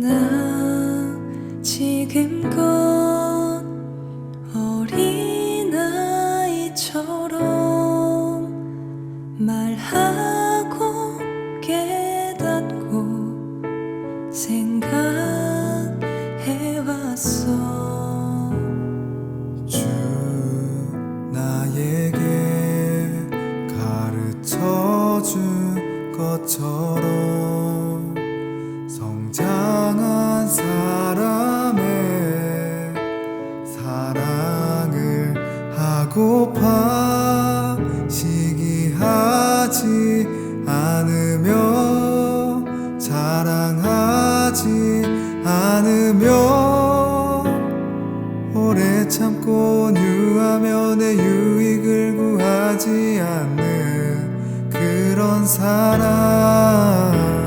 나 지금껏 어린아이처럼 말하고 깨닫고 생각해왔어. 주 나에게 가르쳐준 것처럼 사람의 사랑을 하고파 시기하지 않으며 자랑하지 않으며 오래 참고 유하며 내 유익을 구하지 않는 그런 사람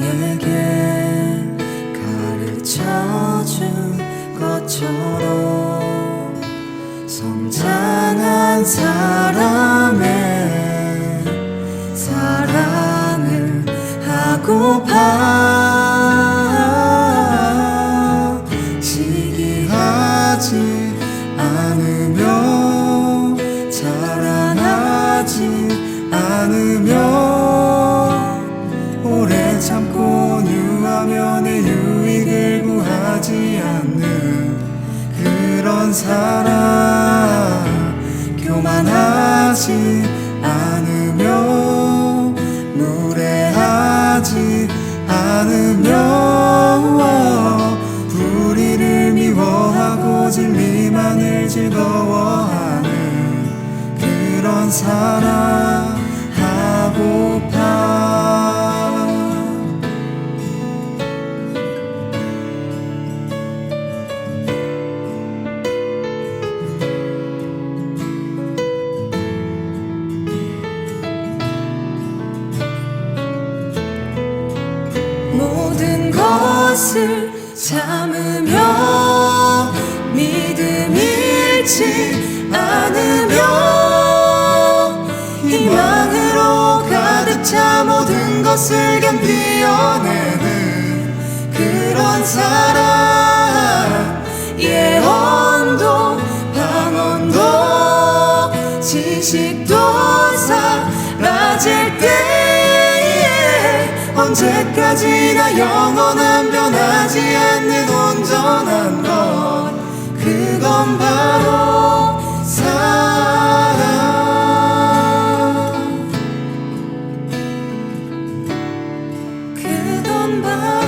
나에게 가르쳐 준 것처럼 성장한 사람의 사랑을 하고파 시기하지 않으 사람 교만하지 않으며 무례하지 않으며 불의를 미워하고 진리만을 즐거워하는 그런 사랑 모든 것을 참으며 믿음 잃지 않으며 희망으로 가득 차 모든 것을 견디어내는 그런 사람 예언도 방언도 지식도 사라질 때에 언제까지나 영원한 변하지 않는 온전한 것? 그건 바로 사랑. 그건 바로